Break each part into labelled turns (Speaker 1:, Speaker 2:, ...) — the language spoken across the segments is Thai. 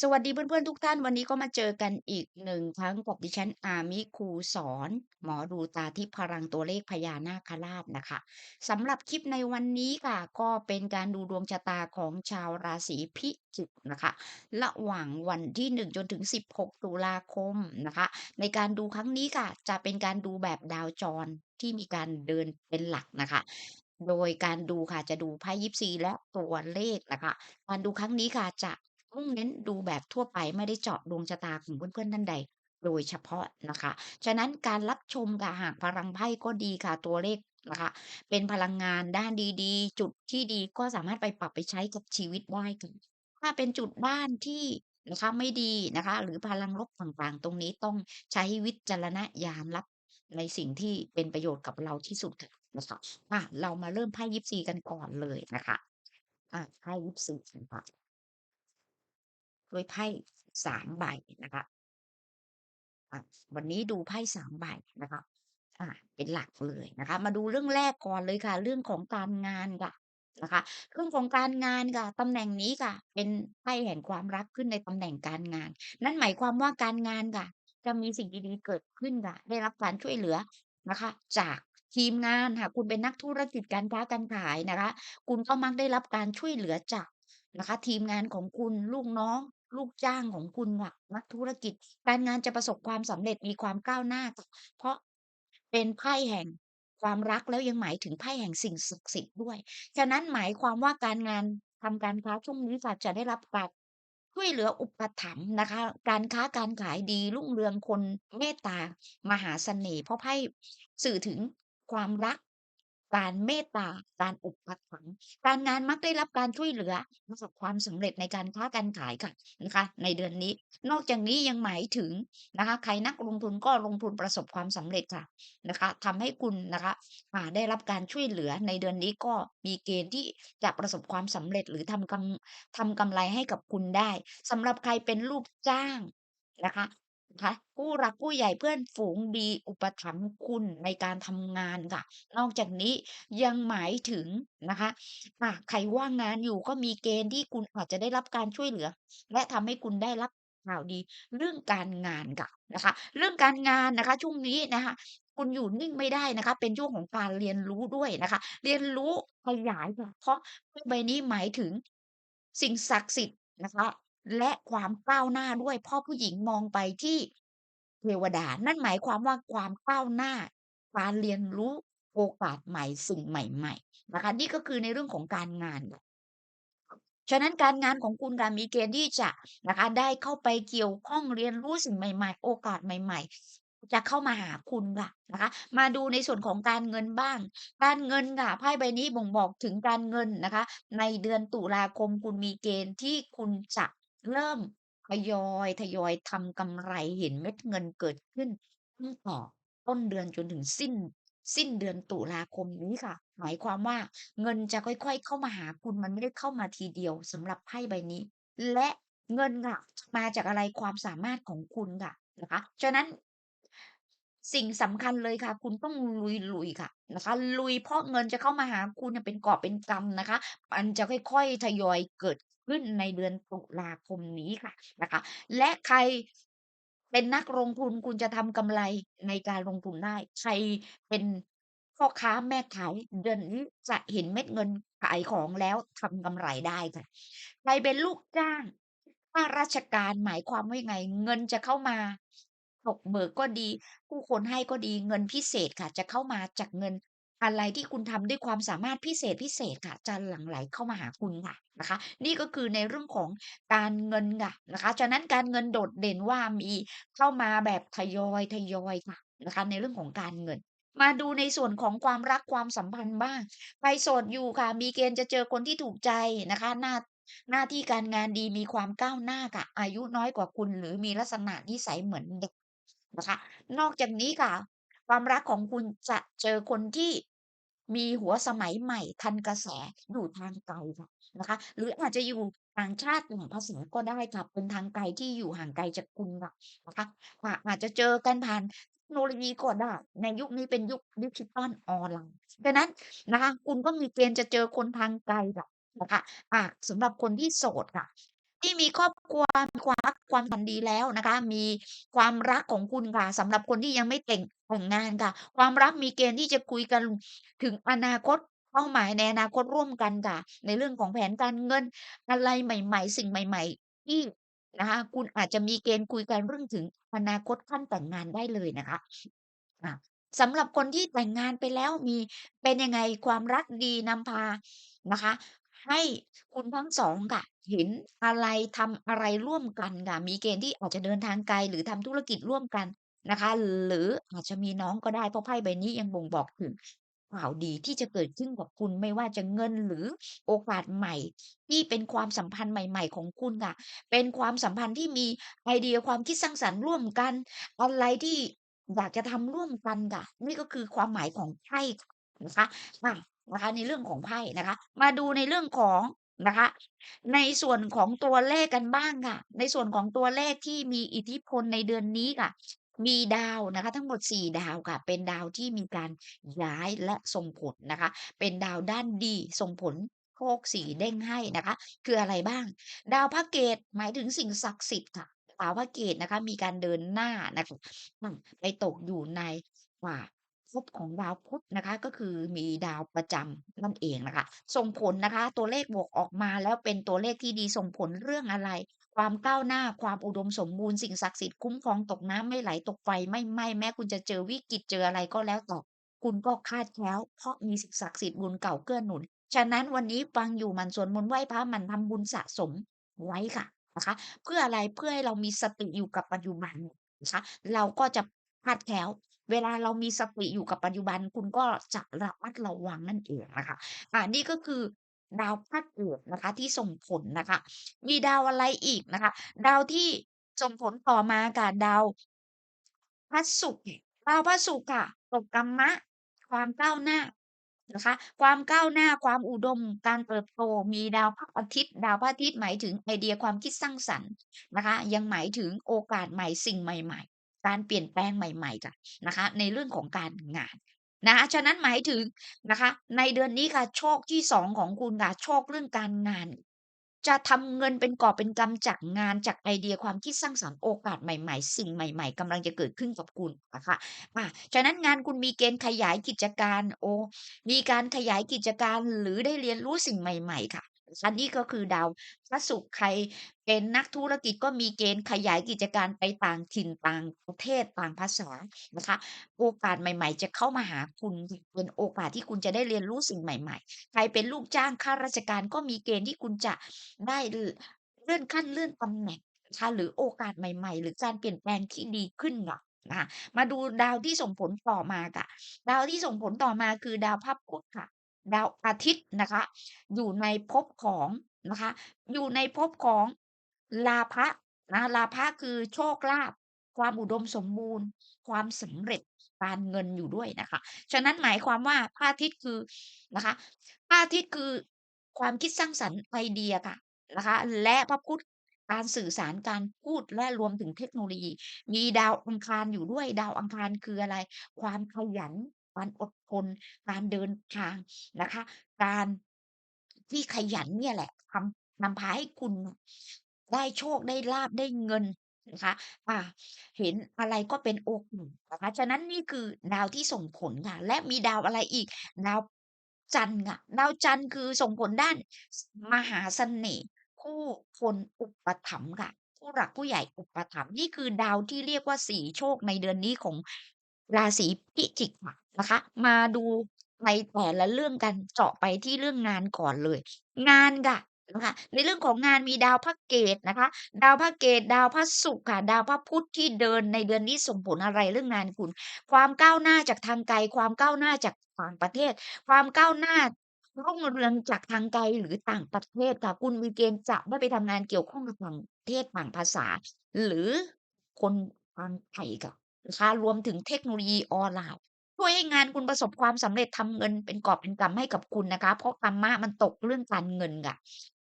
Speaker 1: สวัสดีเพื่อนๆทุกท่านวันนี้ก็มาเจอกันอีกหนึ่งครั้งกับดิฉันอามิครูสอน หมอดูตาทิพย์พลังตัวเลขพญานาคราชนะคะสำหรับคลิปในวันนี้ค่ะ ก็เป็นการดูดวงชะตาของชาวราศีพิจิกนะคะ ระหว่างวันที่ 1 จนถึง 16 ตุลาคมนะคะ ในการดูครั้งนี้ค่ะ จะเป็นการดูแบบดาวจรที่มีการเดินเป็นหลักนะคะโดยการดูค่ะจะดูไพ่ยิปซีและตัวเลขนะคะ การดูครั้งนี้ค่ะจะ มุ่งเน้นดูแบบทั่วไปไม่ได้เจาะดวงชะตาของเพื่อนๆท่านใด โดยเฉพาะนะคะ ฉะนั้นการรับชมค่ะหากพลังไพ่ก็ดีค่ะตัวเลขนะคะ เป็นพลังงานด้านดีๆ จุดที่ดีก็สามารถไปปรับไปใช้กับชีวิตได้ค่ะถ้าเป็นจุดด้านที่นะคะไม่ดีนะคะ หรือพลังลบต่างๆ ตรงนี้ต้องใช้วิจารณญาณรับในสิ่งที่เป็นประโยชน์กับเราที่สุดค่ะนะคะอะเรามาเริ่มไพ่ยิปซีกันก่อนเลยนะคะอะไพ่ยิปซีนะคะ ด้วยไพ่สามใบนะคะวันนี้ดูไพ่สามใบนะคะอ่าเป็นหลักเลยนะคะ มาดูเรื่องแรกก่อนเลยค่ะ เรื่องของการงานค่ะนะคะเรื่องของการงานค่ะตำแหน่งนี้ค่ะ เป็นไพ่แห่งความรักขึ้นในตำแหน่งการงาน นั่นหมายความว่าการงานค่ะ จะมีสิ่งดีๆเกิดขึ้นค่ะ ได้รับการช่วยเหลือนะคะ จากทีมงานค่ะคุณเป็นนักธุรกิจการค้าการขายนะคะ คุณก็มักได้รับการช่วยเหลือจากนะคะ ทีมงานของคุณลูกน้อง ลูกจ้างของคุณค่ะนักธุรกิจ การงานจะประสบความสำเร็จมีความก้าวหน้าค่ะเพราะเป็นไพ่แห่งความรักแล้วยังหมายถึงไพ่แห่งสิ่งศักดิ์สิทธิ์ด้วย ฉะนั้นหมายความว่าการงานทำการค้าช่วงนี้ค่ะจะได้รับการช่วยเหลืออุปถัมภ์นะคะ การค้าการขายดีรุ่งเรืองคนเมตตามหาเสน่ห์เพราะไพ่สื่อถึงความรัก การเมตตา การอุปถัมภ์การงานมักได้รับการช่วยเหลือประสบความสำเร็จในการค้าการขายค่ะนะคะ ในเดือนนี้ นอกจากนี้ยังหมายถึงนะคะใครนักลงทุนก็ลงทุนประสบความสำเร็จค่ะนะคะทำให้คุณนะคะได้รับการช่วยเหลือในเดือนนี้ก็มีเกณฑ์ที่จะประสบความสำเร็จหรือทำกำทำกำไรให้กับคุณได้สำหรับใครเป็นลูกจ้างนะคะ นะคะผู้รักผู้ใหญ่เพื่อนฝูงดีอุปถัมภ์คุณในการทำงานค่ะ นอกจากนี้ยังหมายถึงนะคะอ่าใครว่างงานอยู่ก็มีเกณฑ์ที่คุณอาจจะได้รับการช่วยเหลือ และทำให้คุณได้รับข่าวดี เรื่องการงานค่ะนะคะ เรื่องการงานนะคะช่วงนี้นะคะ คุณอยู่นิ่งไม่ได้นะคะ เป็นช่วงของการเรียนรู้ด้วยนะคะ เรียนรู้ขยายค่ะเพราะใบนี้หมายถึงสิ่งศักดิ์สิทธิ์นะคะ และความก้าวหน้าด้วย เพราะผู้หญิงมองไปที่เทวดา นั่นหมายความว่าความก้าวหน้า การเรียนรู้โอกาสใหม่สิ่งใหม่ๆนะคะนี่ก็คือในเรื่องของการงานฉะนั้นการงานของคุณค่ะมีเกณฑ์ที่จะนะคะได้เข้าไปเกี่ยวข้องเรียนรู้สิ่งใหม่ ๆ โอกาสใหม่ ๆจะเข้ามาหาคุณค่ะนะคะ มาดูในส่วนของการเงินบ้าง การเงินค่ะไพ่ใบนี้บ่งบอกถึงการเงินนะคะ ในเดือนตุลาคมคุณมีเกณฑ์ที่คุณจะ เริ่มทยอย ทยอยทำกำไร เห็นเม็ดเงินเกิดขึ้น ตั้งแต่ต้นเดือนจนถึงสิ้น สิ้นเดือนตุลาคมนี้ค่ะ หมายความว่าเงินจะค่อย ๆ เข้ามาหาคุณ มันไม่ได้เข้ามาทีเดียวสำหรับไพ่ใบนี้ และเงินค่ะ มาจากอะไร ความสามารถของคุณค่ะ นะคะ ฉะนั้น สิ่งสำคัญเลยค่ะ คุณต้องลุยๆค่ะนะคะ ลุยเพราะเงินจะเข้ามาหาคุณเนี่ยเป็นกอบเป็นกำนะคะ มันจะค่อย ๆ ทยอยเกิด ขึ้นในเดือนตุลาคมนี้ค่ะนะคะ และใครเป็นนักลงทุนคุณจะทำกำไรในการลงทุนได้ ใครเป็นพ่อค้าแม่ขายเดือนนี้จะเห็นเม็ดเงินขายของแล้วทำกำไรได้ค่ะใครเป็นลูกจ้างข้าราชการหมายความว่ายังไง เงินจะเข้ามาตกเบิกก็ดี ผู้คนให้ก็ดีเงินพิเศษค่ะ จะเข้ามาจากเงิน อะไรที่คุณทำด้วยความสามารถพิเศษพิเศษค่ะจะหลั่งไหลเข้ามาหาคุณค่ะนะคะ นี่ก็คือในเรื่องของการเงินค่ะนะคะ ฉะนั้นการเงินโดดเด่นว่ามีเข้ามาแบบทยอยๆค่ะนะคะ ในเรื่องของการเงิน มาดูในส่วนของความรักความสัมพันธ์บ้างใครโสดอยู่ค่ะ มีเกณฑ์จะเจอคนที่ถูกใจนะคะหน้าหน้าที่การงานดีมีความก้าวหน้าค่ะ อายุน้อยกว่าคุณ หรือมีลักษณะนิสัยเหมือนเด็กนะคะ นอกจากนี้ค่ะ ความรักของคุณจะเจอคนที่ มีหัวสมัยใหม่ทันกระแสอยู่ทางไกลค่ะนะคะ หรืออาจจะอยู่ต่างชาติต่างภาษาก็ได้ค่ะเป็นทางไกลที่อยู่ห่างไกลจากคุณค่ะนะคะอาจจะเจอกันผ่านเทคโนโลยีก็ได้ในยุคนี้เป็นยุคดิจิทัลออนไลน์ดังนั้นนะคะ คุณก็มีเกณฑ์จะเจอคนทางไกลค่ะนะคะอ่าสำหรับคนที่โสดค่ะ ที่มีครอบครัวมีความรักความสัมพันธ์ดีแล้วนะคะ มีความรักของคุณค่ะสำหรับคนที่ยังไม่แต่งแต่งงานค่ะ ความรักมีเกณฑ์ที่จะคุยกันถึงอนาคตเป้าหมายในอนาคตร่วมกันค่ะ ในเรื่องของแผนการเงินอะไรใหม่ ๆ สิ่งใหม่ ๆ ที่นะคะคุณอาจจะมีเกณฑ์คุยกันเรื่องถึงอนาคตขั้นแต่งงานได้เลยนะคะอาสำหรับคนที่แต่งงานไปแล้วมีเป็นยังไงความรักดีนำพานะคะ ให้คุณทั้ง 2 ค่ะ เห็นอะไร ทำอะไรร่วมกันค่ะ มีเกณฑ์ที่อาจจะเดินทางไกล หรือทำธุรกิจร่วมกันนะคะ หรืออาจจะมีน้องก็ได้ เพราะไพ่ใบนี้ยังบ่งบอกถึงข่าวดีที่จะเกิดขึ้นกับคุณ ไม่ว่าจะเงิน หรือโอกาสใหม่ ที่เป็นความสัมพันธ์ใหม่ ๆ ของคุณค่ะ เป็นความสัมพันธ์ที่มีไอเดียความคิดสร้างสรรค์ร่วมกัน อะไรที่อยากจะทำร่วมกันค่ะ นี่ก็คือความหมายของไพ่ นะคะอา นะคะ ในเรื่องของไพ่นะคะ มาดูในเรื่องของนะคะ ในส่วนของตัวเลขกันบ้างค่ะ ในส่วนของตัวเลขที่มีอิทธิพลในเดือนนี้ค่ะ มีดาวนะคะ ทั้งหมด 4 ดาวค่ะ เป็นดาวที่มีการย้ายและส่งผลนะคะ เป็นดาวด้านดีส่งผลโชค4เด้งให้นะคะ คืออะไรบ้าง ดาวพระเกตหมายถึงสิ่งศักดิ์สิทธิ์ค่ะดาวพระเกตนะคะ มีการเดินหน้านะคะไปตกอยู่ในอ่า ภพของดาวพุธนะคะ ก็คือมีดาวประจำนั่นเองนะคะ ส่งผลนะคะ ตัวเลขบวกออกมาแล้วเป็นตัวเลขที่ดีส่งผลเรื่องอะไร ความก้าวหน้าความอุดมสมบูรณ์สิ่งศักดิ์สิทธิ์คุ้มครองตกน้ำไม่ไหลตกไฟไม่ไหม้แม้คุณจะเจอวิกฤตเจออะไรก็แล้วแต่คุณก็คาดแคล้วเพราะมีสิ่งศักดิ์สิทธิ์บุญเก่าเกื้อหนุน ฉะนั้นวันนี้ฟังอยู่มันสวดมนต์ไหว้พระมันทำบุญสะสมไว้ค่ะนะคะ เพื่ออะไรเพื่อให้เรามีสติอยู่กับปัจจุบันนะคะเราก็จะคาดแคล้ว เวลาเรามีสติอยู่กับปัจจุบัน คุณก็จะระมัดระวังนั่นเองนะคะ อ่า นี่ก็คือดาวพระเกตุนะคะ ที่ส่งผลนะคะ มีดาวอะไรอีกนะคะ ดาวที่ส่งผลต่อมาค่ะดาวพระศุกร์ดาวพระศุกร์ค่ะตกกรรมะ ความก้าวหน้านะคะ ความก้าวหน้าความอุดมการเติบโตมีดาวพระอาทิตย์ ดาวพระอาทิตย์หมายถึงไอเดียความคิดสร้างสรรค์นะคะ ยังหมายถึงโอกาสใหม่สิ่งใหม่ๆ การเปลี่ยนแปลงใหม่ๆค่ะนะคะ ในเรื่องของการงานนะคะฉะนั้นหมายถึงนะคะ ในเดือนนี้ค่ะโชคที่2ของคุณค่ะโชคเรื่องการงาน จะทำเงินเป็นกอบเป็นกำจากงานจากไอเดียความคิดสร้างสรรค์โอกาสใหม่ๆ สิ่งใหม่ ๆกำลังจะเกิดขึ้นกับคุณนะคะอาฉะนั้นงานคุณมีเกณฑ์ขยายกิจการโอมีการขยายกิจการหรือได้เรียนรู้สิ่งใหม่ ๆ ค่ะ อันนี้ก็คือดาวพระศุกร์ใครเป็นนักธุรกิจก็มีเกณฑ์ขยายกิจการไปต่างถิ่นต่างประเทศต่างภาษานะคะโอกาสใหม่ ๆ จะเข้ามาหาคุณเป็นโอกาสที่คุณจะได้เรียนรู้สิ่งใหม่ๆ ใครเป็นลูกจ้างข้าราชการก็มีเกณฑ์ที่คุณจะได้เลื่อนขั้นเลื่อนตำแหน่งนะคะหรือโอกาสใหม่ ๆ หรือการเปลี่ยนแปลงที่ดีขึ้นค่ะนะคะมาดูดาวที่ส่งผลต่อมาค่ะ ดาวที่ส่งผลต่อมาคือดาวพระพุธค่ะ ดาวอาทิตย์นะคะ อยู่ในภพของนะคะ อยู่ในภพของลาภะนะลาภะคือโชคลาภความอุดมสมบูรณ์ ความสำเร็จการเงินอยู่ด้วยนะคะ ฉะนั้นหมายความว่าพระอาทิตย์คือนะคะพระอาทิตย์คือความคิดสร้างสรรค์ไอเดียค่ะนะคะ และพระพุธการสื่อสารการพูดและรวมถึงเทคโนโลยี มีดาวอังคารอยู่ด้วยดาวอังคารคืออะไร ความขยัน การอดทน การเดินทางนะคะ การที่ขยันเนี่ยแหละทำนำพาให้คุณได้โชคได้ลาภได้เงินนะคะอาเห็นอะไรก็เป็นโอกาสนะคะ ฉะนั้นนี่คือดาวที่ส่งผลค่ะ และมีดาวอะไรอีก ดาวจันทร์ค่ะ ดาวจันทร์คือส่งผลด้านมหาเสน่ห์ผู้คนอุปถัมภ์ค่ะ ผู้หลักผู้ใหญ่อุปถัมภ์นี่คือดาวที่เรียกว่า4โชคในเดือนนี้ของ ราศีพิจิกะนะคะ มาดูในแต่ละเรื่องกันเจาะไปที่เรื่องงานก่อนเลย งานค่ะนะคะในเรื่องของงานมีดาวพระเกตนะคะ ดาวพระเกตดาวพระศุกร์ค่ะ ดาวพระพุธที่เดินในเดือนนี้ส่งผลอะไรเรื่องงานคุณ ความก้าวหน้าจากทางไกล ความก้าวหน้าจากต่างประเทศ ความก้าวหน้ารุ่งเรืองจากทางไกลหรือต่างประเทศค่ะคุณมีเกณฑ์จะได้ไปทำงานเกี่ยวข้องกับต่างประเทศต่างภาษา หรือคนทางไกลค่ะ นะคะรวมถึงเทคโนโลยีออนไลน์ช่วยให้งานคุณประสบความสำเร็จทำเงินเป็นกอบเป็นกำให้กับคุณนะคะ เพราะกรรมะมันตกเรื่องการเงินค่ะ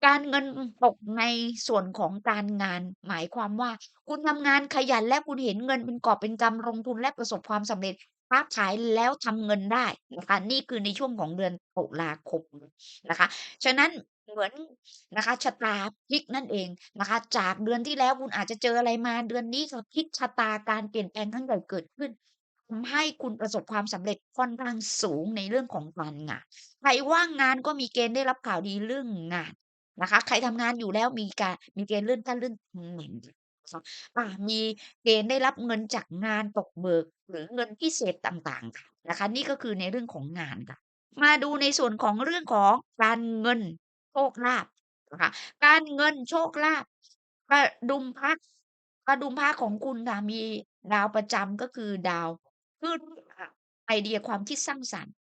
Speaker 1: การเงินตกในส่วนของการงาน หมายความว่า คุณทำงานขยันและคุณเห็นเงินเป็นกอบเป็นกำลงทุนและประสบความสำเร็จค้าขายแล้วทำเงินได้นะคะนี่คือในช่วงของเดือนตุลาคมนะคะ ฉะนั้น เหมือนนะคะชะตาพลิกนั่นเองนะคะ จากเดือนที่แล้วคุณอาจจะเจออะไรมาเดือนนี้ก็พลิกชะตาการเปลี่ยนแปลงครั้งใหญ่เกิดขึ้นทำให้คุณประสบความสำเร็จค่อนข้างสูงในเรื่องของการงานใครว่างงานก็มีเกณฑ์ได้รับข่าวดีเรื่องงานนะคะ ใครทำงานอยู่แล้วมีการมีเกณฑ์เลื่อนขั้นเลื่อนตำแหน่งอ่ามีเกณฑ์ได้รับเงินจากงานตกเบิก หรือเงินพิเศษต่างๆค่ะนะคะ นี่ก็คือในเรื่องของงานค่ะ มาดูในส่วนของเรื่องของการเงิน โชคลาภนะคะ การเงินโชคลาภ กระดุมพระ กระดุมพระของคุณค่ะ มีดาวประจำ ก็คือดาวพฤหัส ไอเดียความคิดสร้างสรรค์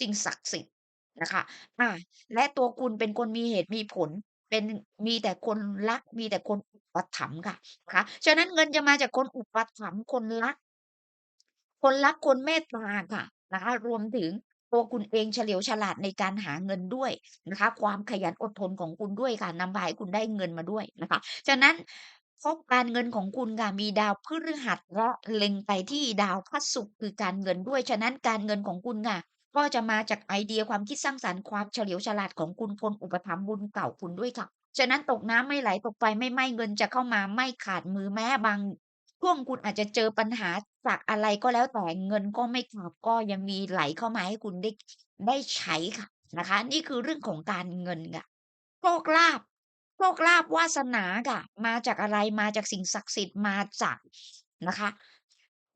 Speaker 1: สิ่งศักดิ์สิทธิ์นะคะ อา และตัวคุณเป็นคนมีเหตุมีผล เป็น มีแต่คนรัก มีแต่คนอุปถัมภ์ค่ะ นะคะ ฉะนั้นเงินจะมาจากคนอุปถัมภ์ คนรัก คนรัก คนเมตตาค่ะ นะคะ รวมถึง ตัวคุณเองเฉลียวฉลาดในการหาเงินด้วยนะคะ ความขยันอดทนของคุณด้วยค่ะนำพาให้คุณได้เงินมาด้วยนะคะ ฉะนั้นพบการเงินของคุณค่ะมีดาวพฤหัสและเล็งไปที่ดาวพระศุกร์คือการเงินด้วย ฉะนั้นการเงินของคุณค่ะก็จะมาจากไอเดียความคิดสร้างสรรค์ความเฉลียวฉลาดของคุณคนอุปถัมภ์บุญเก่าคุณด้วยค่ะ ฉะนั้นตกน้ำไม่ไหลตกไฟไม่ไหม้เงินจะเข้ามาไม่ขาดมือแม้บาง ช่วงคุณอาจจะเจอปัญหาจากอะไรก็แล้วแต่เงินก็ไม่ขาดก็ยังมีไหลเข้ามาให้คุณได้ได้ใช้ค่ะนะคะ นี่คือเรื่องของการเงินค่ะโชคลาภโชคลาภวาสนาค่ะ มาจากอะไรมาจากสิ่งศักดิ์สิทธิ์มาจากนะคะ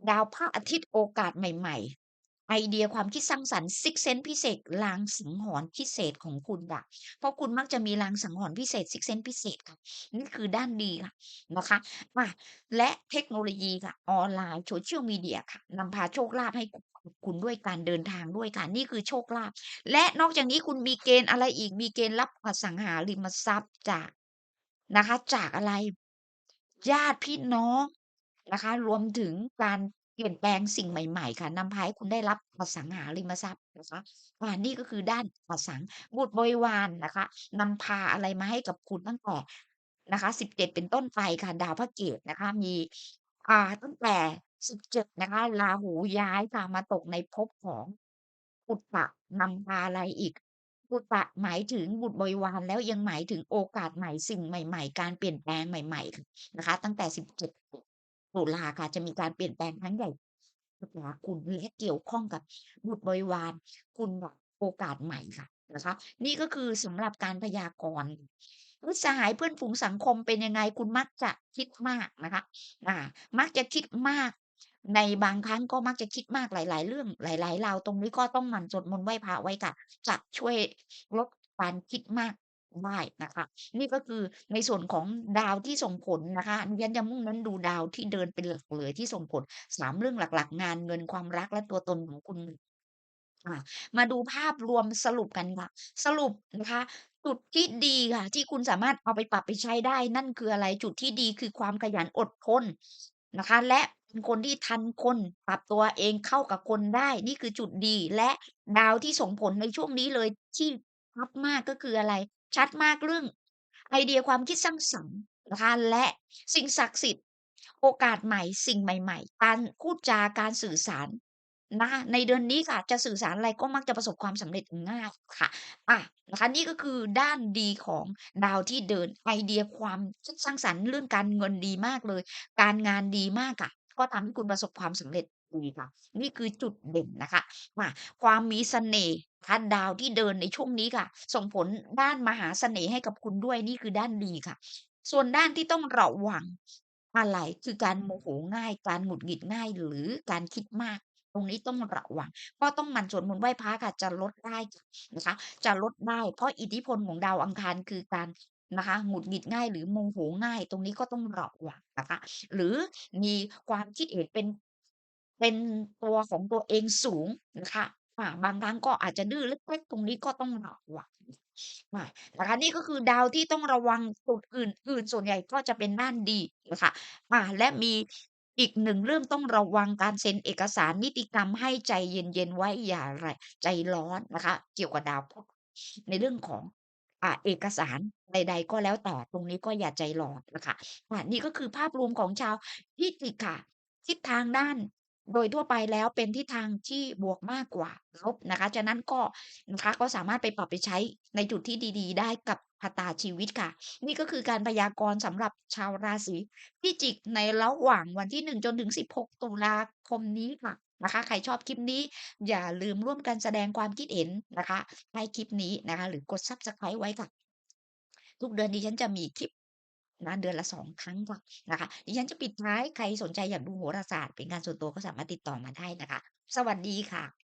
Speaker 1: ดาวพระอาทิตย์โอกาสใหม่ๆ ไอเดียความคิดสร้างสรรค์ซิกเซนพิเศษลางสังหรณ์พิเศษของคุณค่ะ เพราะคุณมักจะมีลางสังหรณ์พิเศษซิกเซนพิเศษค่ะนี่คือด้านดีค่ะนะคะอาและเทคโนโลยีค่ะออนไลน์ Social Media ค่ะนำพาโชคลาภให้คุณด้วยการเดินทางด้วยค่ะนี่คือโชคลาภและนอกจากนี้คุณมีเกณฑ์อะไรอีกมีเกณฑ์รับอสังหาริมทรัพย์จากนะคะ จากอะไร ญาติพี่น้องนะคะ รวมถึงการ เปลี่ยนแปลงสิ่งใหม่ ๆ ค่ะ นำพาให้คุณได้รับอสังหาริมทรัพย์นะคะอานี่ก็คือด้านอสังบุตรบริวารนะคะนำพาอะไรมาให้กับคุณตั้งแต่นะคะ17เจ็ดเป็นต้นไปค่ะ ดาวพระเกตนะคะ มี อ่าตั้งแต่17นะคะราหูย้ายค่ะมาตกในภพของปุตตะนำพาอะไรอีก ปุตตะหมายถึงบุตรบริวารแล้วยังหมายถึงโอกาสใหม่สิ่งใหม่ ๆ การเปลี่ยนแปลงใหม่ ๆ นะคะ ตั้งแต่17 ตุลาค่ะจะมีการเปลี่ยนแปลงครั้งใหญ่หาคุณและเกี่ยวข้องกับบุตรบริวาร คุณแบบโอกาสใหม่ค่ะนะคะนี่ก็คือสำหรับการพยากรณ์มิตรสหายเพื่อนฝูงสังคมเป็นยังไงคุณมักจะคิดมากนะคะอ่ามักจะคิดมาก ในบางครั้งก็มักจะคิดมากหลาย ๆ เรื่องหลายๆราวตรงนี้ก็ต้องหมั่นสวดมนต์ไหว้พระไว้ค่ะจะช่วยลดการคิดมาก ได้นะคะ นี่ก็คือในส่วนของดาวที่ส่งผลนะคะดิฉันจะมุ่งเน้นดูดาวที่เดินเป็นหลักเลยที่ส่งผล3เรื่องหลักๆ งานเงินความรักและตัวตนของคุณอามาดูภาพรวมสรุปกันค่ะ สรุปนะคะจุดที่ดีค่ะ ที่คุณสามารถเอาไปปรับไปใช้ได้ นั่นคืออะไรจุดที่ดีคือความขยันอดทนนะคะ และเป็นคนที่ทันคนปรับตัวเองเข้ากับคนได้ นี่คือจุดดีและดาวที่ส่งผลในช่วงนี้เลยที่ชัดมากก็คืออะไร ชัดมากเรื่องไอเดียความคิดสร้างสรรค์นะคะและสิ่งศักดิ์สิทธิ์ โอกาสใหม่สิ่งใหม่ ๆ การพูดจาการสื่อสารนะในเดือนนี้ค่ะจะสื่อสารอะไรก็มักจะประสบความสำเร็จง่ายค่ะอานะคะนี่ก็คือด้านดีของดาวที่เดินไอเดียความคิดสร้างสรรค์เรื่องการเงินดีมากเลย การงานดีมากค่ะ ก็ทำให้คุณประสบความสำเร็จ ดีค่ะ นี่คือจุดเด่นนะคะอาความมีเสน่ห์นะคะดาวที่เดินในช่วงนี้ค่ะ ส่งผลด้านมหาเสน่ห์ให้กับคุณด้วยนี่คือด้านดีค่ะ ส่วนด้านที่ต้องระวังอะไรคือการโมโหง่าย การหงุดหงิดง่าย หรือการคิดมาก ตรงนี้ต้องระวังก็ต้องหมันสวดมนต์ไหว้พระค่ะจะลดได้นะคะ จะลดได้เพราะอิทธิพลของดาวอังคารคือการนะคะหงุดหงิดง่ายหรือโมโหง่าย ตรงนี้ก็ต้องระวังนะคะ หรือมีความคิดเห็นเป็น เป็นตัวของตัวเองสูงนะคะอาบางครั้งก็อาจจะดื้อเล็กๆตรงนี้ก็ต้องระวังอานะคะนี่ก็คือดาวที่ต้องระวังจุดอื่นๆส่วนใหญ่ก็จะเป็นด้านดีนะคะอาและมีอีก1เรื่องต้องระวังการเซ็นเอกสารนิติกรรมให้ใจเย็นๆไว้อย่าไรใจร้อนนะคะ เกี่ยวกับดาวพุธในเรื่องของอ่าเอกสารใด ๆ ก็แล้วแต่ตรงนี้ก็อย่าใจร้อนนะคะอานี่ก็คือภาพรวมของชาวพิจิกค่ะทิศทางด้าน โดยทั่วไปแล้วเป็นทิศทางที่บวกมากกว่าลบนะคะ ฉะนั้นก็นะคะก็สามารถไปปรับไปใช้ในจุดที่ดีๆ ได้กับชะตาชีวิตค่ะ นี่ก็คือการพยากรณ์สำหรับชาวราศีพิจิกในระหว่างวันที่ 1 จนถึง 16 ตุลาคมนี้ค่ะนะคะใครชอบคลิปนี้อย่าลืมร่วมกันแสดงความคิดเห็นนะคะใต้คลิปนี้นะคะ หรือกด Subscribe ไว้ค่ะ ทุกเดือนดิฉันจะมีคลิป นะเดือนละสองครั้งค่านะคะดิฉันจะปิดท้ายใครสนใจอยากดูโหราศาสตร์ เป็นการส่วนตัวก็สามารถติดต่อมาได้นะคะ สวัสดีค่ะ